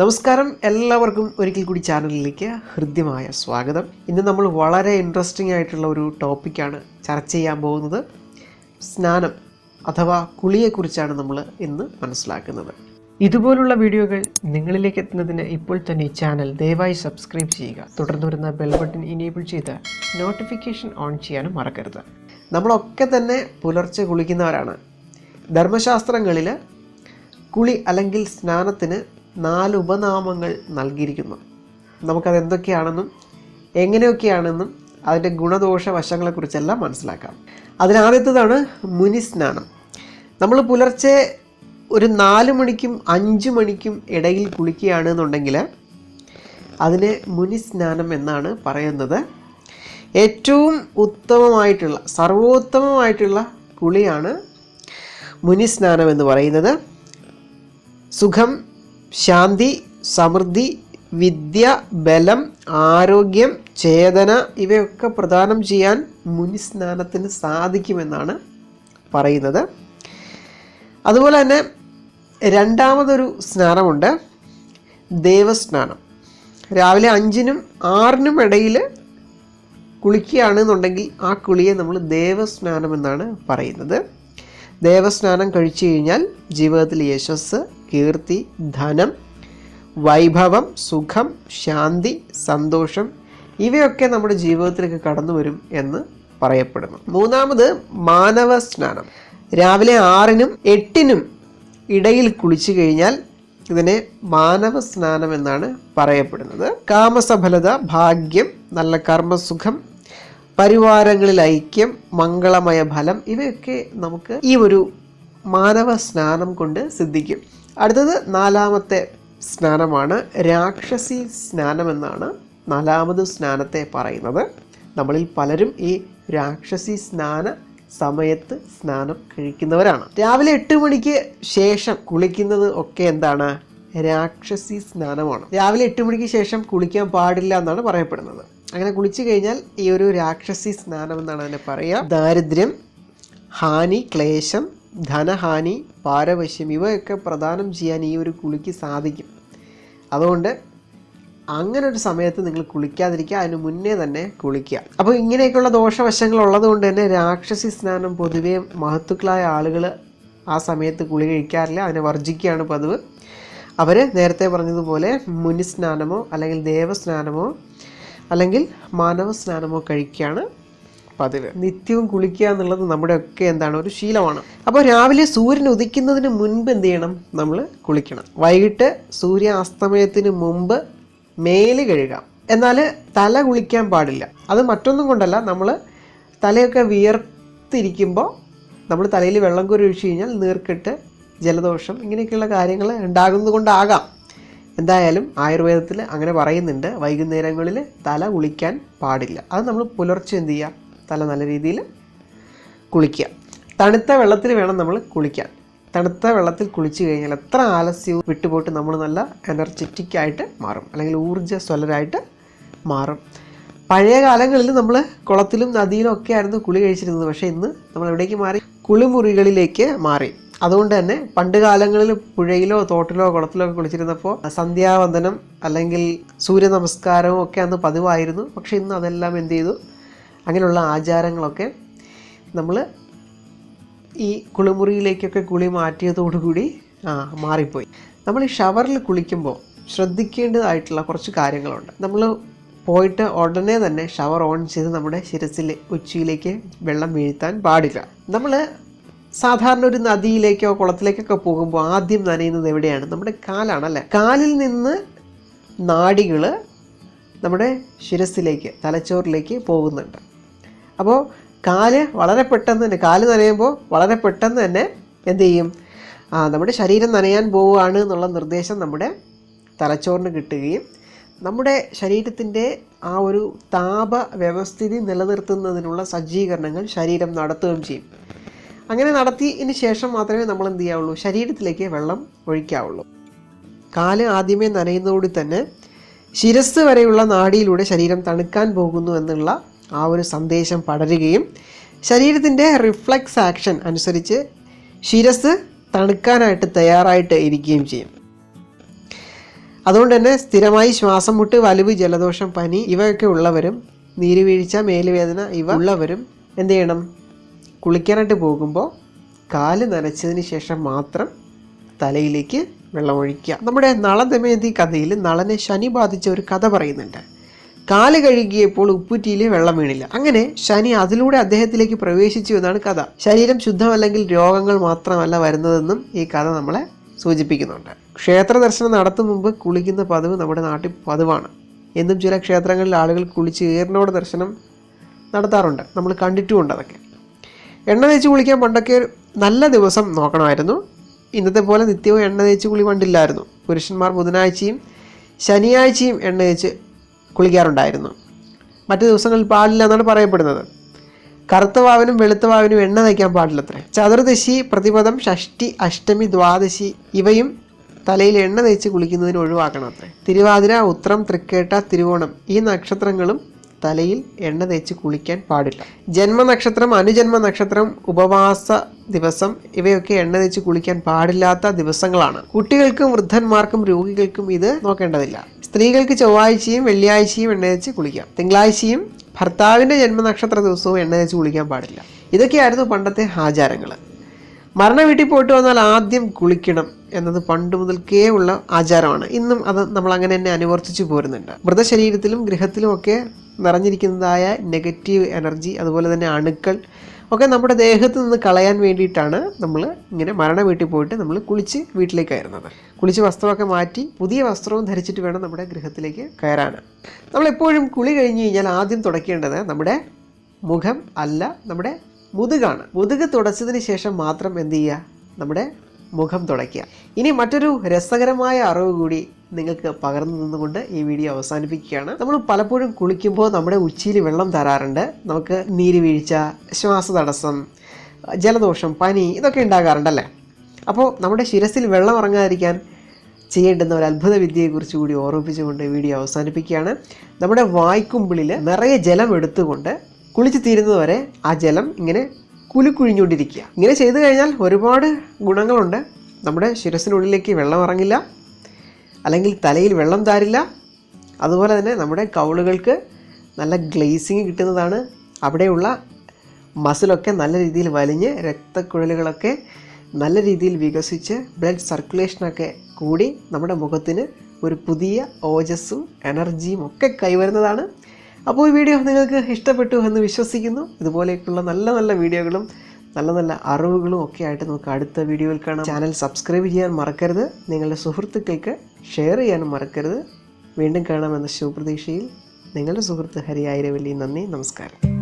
നമസ്കാരം. എല്ലാവർക്കും ഒരിക്കൽ കൂടി ചാനലിലേക്ക് ഹൃദ്യമായ സ്വാഗതം. ഇന്ന് നമ്മൾ വളരെ ഇൻട്രസ്റ്റിംഗ് ആയിട്ടുള്ള ഒരു ടോപ്പിക്കാണ് ചർച്ച ചെയ്യാൻ പോകുന്നത്. സ്നാനം അഥവാ കുളിയെക്കുറിച്ചാണ് നമ്മൾ ഇന്ന് മനസ്സിലാക്കുന്നത്. ഇതുപോലുള്ള വീഡിയോകൾ നിങ്ങളിലേക്ക് എത്തുന്നതിന് ഇപ്പോൾ തന്നെ ഈ ചാനൽ ദയവായി സബ്സ്ക്രൈബ് ചെയ്യുക. തുടർന്ന് വരുന്ന ബെൽ ബട്ടൺ ഇനേബിൾ ചെയ്ത് നോട്ടിഫിക്കേഷൻ ഓൺ ചെയ്യാനും മറക്കരുത്. നമ്മളൊക്കെ തന്നെ പുലർച്ചെ കുളിക്കുന്നവരാണ്. ധർമ്മശാസ്ത്രങ്ങളിൽ കുളി അല്ലെങ്കിൽ സ്നാനത്തിന് നാല് ഉപനാമങ്ങൾ നൽകിയിരിക്കുന്നു. നമുക്കത് എന്തൊക്കെയാണെന്നും എങ്ങനെയൊക്കെയാണെന്നും അതിന്റെ ഗുണദോഷ വശങ്ങളെക്കുറിച്ചെല്ലാം മനസ്സിലാക്കാം അതിനാദ്യത്തേതാണ് മുനിസ്നാനം. നമ്മൾ പുലർച്ചെ ഒരു നാല് മണിക്കും അഞ്ച് മണിക്കും ഇടയിൽ കുളിക്കുകയാണ് എന്നുണ്ടെങ്കിൽ അതിനെ മുനിസ്നാനം എന്നാണ് പറയുന്നത്. ഏറ്റവും ഉത്തമമായിട്ടുള്ള സർവോത്തമമായിട്ടുള്ള കുളിയാണ് മുനിസ്നാനം എന്ന് പറയുന്നത്. സുഖം ശാന്തി സമൃദ്ധി വിദ്യ ബലം ആരോഗ്യം ചേതന ഇവയൊക്കെ പ്രദാനം ചെയ്യാൻ മുനിസ്നാനത്തിന് സാധിക്കുമെന്നാണ് പറയുന്നത്. അതുപോലെ തന്നെ രണ്ടാമതൊരു സ്നാനമുണ്ട് ദേവസ്നാനം. രാവിലെ അഞ്ചിനും ആറിനും ഇടയിൽ കുളിക്കുകയാണെന്നുണ്ടെങ്കിൽ ആ കുളിയെ നമ്മൾ ദേവസ്നാനം എന്നാണ് പറയുന്നത്. ദേവസ്നാനം കഴിച്ചു കഴിഞ്ഞാൽ ജീവിതത്തിൽ യശസ് കീർത്തി ധനം വൈഭവം സുഖം ശാന്തി സന്തോഷം ഇവയൊക്കെ നമ്മുടെ ജീവിതത്തിലേക്ക് കടന്നു വരും എന്ന് പറയപ്പെടുന്നു. മൂന്നാമത് മാനവ സ്നാനം. രാവിലെ ആറിനും എട്ടിനും ഇടയിൽ കുളിച്ചു കഴിഞ്ഞാൽ ഇതിനെ മാനവ സ്നാനം എന്നാണ് പറയപ്പെടുന്നത്. കാമസഫലത ഭാഗ്യം നല്ല കർമ്മസുഖം പരിവാരങ്ങളിൽ ഐക്യം മംഗളമയ ഫലം ഇവയൊക്കെ നമുക്ക് ഈ ഒരു മാനവ സ്നാനം കൊണ്ട് സിദ്ധിക്കും. അടുത്തത് നാലാമത്തെ സ്നാനമാണ് രാക്ഷസി സ്നാനം എന്നാണ് നാലാമത് സ്നാനത്തെ പറയുന്നത്. നമ്മളിൽ പലരും ഈ രാക്ഷസി സ്നാന സമയത്ത് സ്നാനം കഴിക്കുന്നവരാണ്. രാവിലെ എട്ട് മണിക്ക് ശേഷം കുളിക്കുന്നത് ഒക്കെ എന്താണ്? രാക്ഷസി സ്നാനമാണ്. രാവിലെ എട്ട് മണിക്ക് ശേഷം കുളിക്കാൻ പാടില്ല എന്നാണ് പറയപ്പെടുന്നത്. അങ്ങനെ കുളിച്ചു കഴിഞ്ഞാൽ ഈ ഒരു രാക്ഷസി സ്നാനം എന്നാണ് അതിനെ പറയുക ദാരിദ്ര്യം ഹാനി ക്ലേശം ധനഹാനി പാരവശ്യം ഇവയൊക്കെ പ്രദാനം ചെയ്യാൻ ഈ ഒരു കുളിക്ക് സാധിക്കും. അതുകൊണ്ട് അങ്ങനെ ഒരു സമയത്ത് നിങ്ങൾ കുളിക്കാതിരിക്കുക അതിന് മുന്നേ തന്നെ കുളിക്കുക. അപ്പോൾ ഇങ്ങനെയൊക്കെയുള്ള ദോഷവശങ്ങൾ ഉള്ളത് കൊണ്ട് തന്നെ രാക്ഷസി സ്നാനം പൊതുവേ മഹത്തുക്കളായ ആളുകൾ ആ സമയത്ത് കുളി കഴിക്കാറില്ല അതിനെ വർജിക്കുകയാണ് പതിവ്. അവർ നേരത്തെ പറഞ്ഞതുപോലെ മുനിസ്നാനമോ അല്ലെങ്കിൽ ദേവസ്നാനമോ അല്ലെങ്കിൽ മാനവ സ്നാനമോ കഴിക്കുകയാണ് പതിവ്. നിത്യവും കുളിക്കുക എന്നുള്ളത് നമ്മുടെ ഒക്കെ എന്താണ് ഒരു ശീലമാണ്. അപ്പോൾ രാവിലെ സൂര്യൻ ഉദിക്കുന്നതിന് മുൻപ് എന്ത് ചെയ്യണം? നമ്മൾ കുളിക്കണം. വൈകിട്ട് സൂര്യ അസ്തമയത്തിന് മുമ്പ് മേൽ കഴുകാം. എന്നാൽ തല കുളിക്കാൻ പാടില്ല. അത് മറ്റൊന്നും കൊണ്ടല്ല. നമ്മൾ തലയൊക്കെ വിയർത്തിരിക്കുമ്പോൾ നമ്മൾ തലയിൽ വെള്ളം കോരി ഒഴിച്ചു കഴിഞ്ഞാൽ നീർക്കെട്ട് ജലദോഷം ഇങ്ങനെയൊക്കെയുള്ള കാര്യങ്ങൾ ഉണ്ടാകുന്നത് കൊണ്ടാകാം. എന്തായാലും ആയുർവേദത്തിൽ അങ്ങനെ പറയുന്നുണ്ട്. വൈകുന്നേരങ്ങളിൽ തല കുളിക്കാൻ പാടില്ല. അത് നമ്മൾ പുലർച്ചെ എന്ത് ചെയ്യുക? തല നല്ല രീതിയിൽ കുളിക്കുക. തണുത്ത വെള്ളത്തിൽ വേണം നമ്മൾ കുളിക്കാൻ. തണുത്ത വെള്ളത്തിൽ കുളിച്ചു കഴിഞ്ഞാൽ എത്ര ആലസ്യവും വിട്ടുപോയിട്ട് നമ്മൾ നല്ല എനർജറ്റിക് ആയിട്ട് മാറും. അല്ലെങ്കിൽ ഊർജസ്വലരായിട്ട് മാറും. പഴയ കാലങ്ങളിൽ നമ്മൾ കുളത്തിലും നദിയിലും ഒക്കെ ആയിരുന്നു കുളി കഴിച്ചിരുന്നത്. പക്ഷേ ഇന്ന് നമ്മൾ എവിടേക്ക് മാറി? കുളിമുറികളിലേക്ക് മാറി. അതുകൊണ്ട് തന്നെ പണ്ട് കാലങ്ങളിൽ പുഴയിലോ തോട്ടിലോ കുളത്തിലോ ഒക്കെ കുളിച്ചിരുന്നപ്പോൾ സന്ധ്യാവന്ദനം അല്ലെങ്കിൽ സൂര്യ നമസ്കാരവും ഒക്കെ അന്ന് പതിവായിരുന്നു. പക്ഷേ ഇന്ന് അതെല്ലാം എന്ത് ചെയ്തു? അങ്ങനെയുള്ള ആചാരങ്ങളൊക്കെ നമ്മൾ ഈ കുളിമുറിയിലേക്കൊക്കെ കുളി മാറ്റിയതോടുകൂടി ആ മാറിപ്പോയി. നമ്മൾ ഈ ഷവറിൽ കുളിക്കുമ്പോൾ ശ്രദ്ധിക്കേണ്ടതായിട്ടുള്ള കുറച്ച് കാര്യങ്ങളുണ്ട്. നമ്മൾ പോയിട്ട് ഉടനെ തന്നെ ഷവർ ഓൺ ചെയ്ത് നമ്മുടെ ശിരസിൽ ഉച്ചയിലേക്ക് വെള്ളം വീഴ്ത്താൻ പാടില്ല. നമ്മൾ സാധാരണ ഒരു നദിയിലേക്കോ കുളത്തിലേക്കൊക്കെ പോകുമ്പോൾ ആദ്യം നനയുന്നത് എവിടെയാണ്? നമ്മുടെ കാലാണ് അല്ലേ? കാലിൽ നിന്ന് നാടികൾ നമ്മുടെ ശിരസിലേക്ക് തലച്ചോറിലേക്ക് പോകുന്നുണ്ട്. അപ്പോൾ കാൽ വളരെ പെട്ടെന്ന് തന്നെ കാൽ നനയുമ്പോൾ വളരെ പെട്ടെന്ന് തന്നെ എന്ത് ചെയ്യും? ആ നമ്മുടെ ശരീരം നനയാൻ പോവുകയാണ് എന്നുള്ള നിർദ്ദേശം നമ്മുടെ തലച്ചോറിന് കിട്ടുകയും നമ്മുടെ ശരീരത്തിന്റെ ആ ഒരു താപ വ്യവസ്ഥിതി നിലനിർത്തുന്നതിനുള്ള സജ്ജീകരണങ്ങൾ ശരീരം നടത്തുകയും ചെയ്യും. അങ്ങനെ നടത്തിയതിന് ശേഷം മാത്രമേ നമ്മൾ എന്ത് ചെയ്യാവുള്ളൂ? ശരീരത്തിലേക്ക് വെള്ളം ഒഴിക്കാവുള്ളൂ. കാൽ ആദ്യമേ നനയുന്നതോടെ തന്നെ ശിരസ് വരെയുള്ള നാടിയിലൂടെ ശരീരം തണുക്കാൻ പോകുന്നു എന്നുള്ള ആ ഒരു സന്ദേശം പടരുകയും ശരീരത്തിന്റെ റിഫ്ലക്സ് ആക്ഷൻ അനുസരിച്ച് ശിരസ് തണുക്കാനായിട്ട് തയ്യാറായിട്ട് ഇരിക്കുകയും ചെയ്യും. അതുകൊണ്ട് തന്നെ സ്ഥിരമായി ശ്വാസം മുട്ട് വലിവ് ജലദോഷം പനി ഇവയൊക്കെ ഉള്ളവരും നീരുവീഴ്ച മേലുവേദന ഇവ ഉള്ളവരും എന്ത് ചെയ്യണം? കുളിക്കാനായിട്ട് പോകുമ്പോൾ കാൽ നനച്ചതിന് ശേഷം മാത്രം തലയിലേക്ക് വെള്ളമൊഴിക്കുക നമ്മുടെ നളദമയന്തി കഥയിൽ നളനെ ശനി ബാധിച്ച ഒരു കഥ പറയുന്നുണ്ട്. കാൽ കഴുകിയപ്പോൾ ഉപ്പുറ്റിയിൽ വെള്ളം വീണില്ല. അങ്ങനെ ശനി അതിലൂടെ അദ്ദേഹത്തിലേക്ക് പ്രവേശിച്ചു എന്നാണ് കഥ. ശരീരം ശുദ്ധമല്ലെങ്കിൽ രോഗങ്ങൾ മാത്രമല്ല വരുന്നതെന്നും ഈ കഥ നമ്മളെ സൂചിപ്പിക്കുന്നുണ്ട്. ക്ഷേത്ര ദർശനം നടത്തും മുമ്പ് കുളിക്കുന്ന പതിവ് നമ്മുടെ നാട്ടിൽ പതിവാണ്. എന്നും ചില ക്ഷേത്രങ്ങളിൽ ആളുകൾ കുളിച്ച് ഏറിനോട് ദർശനം നടത്താറുണ്ട്. നമ്മൾ കണ്ടിട്ടുമുണ്ട് അതൊക്കെ. എണ്ണ തേച്ച് കുളിക്കാൻ പണ്ടൊക്കെ നല്ല ദിവസം നോക്കണമായിരുന്നു. ഇന്നത്തെ പോലെ നിത്യവും എണ്ണ തേച്ച് കുളി പണ്ടില്ലായിരുന്നു. പുരുഷന്മാർ ബുധനാഴ്ചയും ശനിയാഴ്ചയും എണ്ണ തേച്ച് കുളിക്കാറുണ്ടായിരുന്നു. മറ്റു ദിവസങ്ങളിൽ പാടില്ല എന്നാണ് പറയപ്പെടുന്നത്. കറുത്ത വാവിനും വെളുത്ത വാവിനും എണ്ണ തയ്ക്കാൻ പാടില്ലത്രേ. ചതുർദശി പ്രതിപദം ഷഷ്ടി അഷ്ടമി ദ്വാദശി ഇവയും തലയിൽ എണ്ണ തേച്ച് കുളിക്കുന്നതിന് ഒഴിവാക്കണം അത്രേ തിരുവാതിര ഉത്രം തൃക്കേട്ട തിരുവോണം ഈ നക്ഷത്രങ്ങളും തലയിൽ എണ്ണ തേച്ച് കുളിക്കാൻ പാടില്ല. ജന്മനക്ഷത്രം അനുജന്മ നക്ഷത്രം ഉപവാസ ദിവസം ഇവയൊക്കെ എണ്ണ തേച്ച് കുളിക്കാൻ പാടില്ലാത്ത ദിവസങ്ങളാണ്. കുട്ടികൾക്കും വൃദ്ധന്മാർക്കും രോഗികൾക്കും ഇത് നോക്കേണ്ടതില്ല. സ്ത്രീകൾക്ക് ചൊവ്വാഴ്ചയും വെള്ളിയാഴ്ചയും എണ്ണ തേച്ച് കുളിക്കാം. തിങ്കളാഴ്ചയും ഭർത്താവിന്റെ ജന്മനക്ഷത്ര ദിവസവും എണ്ണ തേച്ച് കുളിക്കാൻ പാടില്ല. ഇതൊക്കെയായിരുന്നു പണ്ടത്തെ ആചാരങ്ങൾ മരണ വീട്ടിൽ പോയിട്ട് വന്നാൽ ആദ്യം കുളിക്കണം എന്നത് പണ്ട് മുതൽക്കേ ഉള്ള ആചാരമാണ്. ഇന്നും അത് നമ്മൾ അങ്ങനെ തന്നെ അനുവർത്തിച്ചു പോരുന്നുണ്ട്. മൃതശരീരത്തിലും ഗൃഹത്തിലും ഒക്കെ നിറഞ്ഞിരിക്കുന്നതായ നെഗറ്റീവ് എനർജി അതുപോലെ തന്നെ അണുക്കൾ ഒക്കെ നമ്മുടെ ദേഹത്ത് നിന്ന് കളയാൻ വേണ്ടിയിട്ടാണ് നമ്മൾ ഇങ്ങനെ മരണ വീട്ടിൽ പോയിട്ട് നമ്മൾ കുളിച്ച് വീട്ടിലേക്ക് കയറുന്നത്. കുളിച്ച് വസ്ത്രമൊക്കെ മാറ്റി പുതിയ വസ്ത്രവും ധരിച്ചിട്ട് വേണം നമ്മുടെ ഗൃഹത്തിലേക്ക് കയറാൻ. നമ്മളെപ്പോഴും കുളി കഴിഞ്ഞ് കഴിഞ്ഞാൽ ആദ്യം തുടയ്ക്കേണ്ടത് നമ്മുടെ മുഖം അല്ല നമ്മുടെ മുതുകാണ്. മുതുക് തുടച്ചതിന് ശേഷം മാത്രം എന്ത് ചെയ്യുക? നമ്മുടെ മുഖം തുടയ്ക്കുക. ഇനി മറ്റൊരു രസകരമായ അറിവ് കൂടി നിങ്ങൾക്ക് പകർന്നു നിന്നുകൊണ്ട് ഈ വീഡിയോ അവസാനിപ്പിക്കുകയാണ്. നമ്മൾ പലപ്പോഴും കുളിക്കുമ്പോൾ നമ്മുടെ ഉച്ചിയിൽ വെള്ളം തരാറുണ്ട്. നമുക്ക് നീര് വീഴ്ച ശ്വാസതടസ്സം ജലദോഷം പനി ഇതൊക്കെ ഉണ്ടാകാറുണ്ടല്ലേ അപ്പോൾ നമ്മുടെ ശിരസിൽ വെള്ളം ഇറങ്ങാതിരിക്കാൻ ചെയ്യേണ്ടുന്ന ഒരു അത്ഭുത വിദ്യയെക്കുറിച്ച് കൂടി ഓർമ്മിപ്പിച്ചുകൊണ്ട് വീഡിയോ അവസാനിപ്പിക്കുകയാണ്. നമ്മുടെ വായ്ക്കുമ്പിളിൽ നിറയെ ജലം എടുത്തുകൊണ്ട് കുളിച്ച് തീരുന്നതുവരെ ആ ജലം ഇങ്ങനെ കുലുക്കുഴിഞ്ഞുകൊണ്ടിരിക്കുക. ഇങ്ങനെ ചെയ്തു കഴിഞ്ഞാൽ ഒരുപാട് ഗുണങ്ങളുണ്ട്. നമ്മുടെ ശിരസിനുള്ളിലേക്ക് വെള്ളം ഇറങ്ങില്ല. അല്ലെങ്കിൽ തലയിൽ വെള്ളം താരില്ല. അതുപോലെ തന്നെ നമ്മുടെ കൗളുകൾക്ക് നല്ല ഗ്ലേസിങ് കിട്ടുന്നതാണ്. അവിടെയുള്ള മസിലൊക്കെ നല്ല രീതിയിൽ വലിഞ്ഞ് രക്തക്കുഴലുകളൊക്കെ നല്ല രീതിയിൽ വികസിച്ച് ബ്ലഡ് സർക്കുലേഷനൊക്കെ കൂടി നമ്മുടെ മുഖത്തിന് ഒരു പുതിയ ഓജസ്സും എനർജിയും ഒക്കെ കൈവരുന്നതാണ്. അപ്പോൾ ഈ വീഡിയോ നിങ്ങൾക്ക് ഇഷ്ടപ്പെട്ടു എന്ന് വിശ്വസിക്കുന്നു. ഇതുപോലെയൊക്കെയുള്ള നല്ല നല്ല വീഡിയോകളും നല്ല നല്ല അറിവുകളും ഒക്കെ ആയിട്ട് നമുക്ക് അടുത്ത വീഡിയോയിൽ കാണാം. ചാനൽ സബ്സ്ക്രൈബ് ചെയ്യാൻ മറക്കരുത്. നിങ്ങളുടെ സുഹൃത്തുക്കൾക്ക് ഷെയർ ചെയ്യാനും മറക്കരുത്. വീണ്ടും കാണാമെന്ന ശുഭപ്രതീക്ഷയിൽ നിങ്ങളുടെ സുഹൃത്ത് ഹരി ആയിരവല്ലി നന്ദി നമസ്കാരം.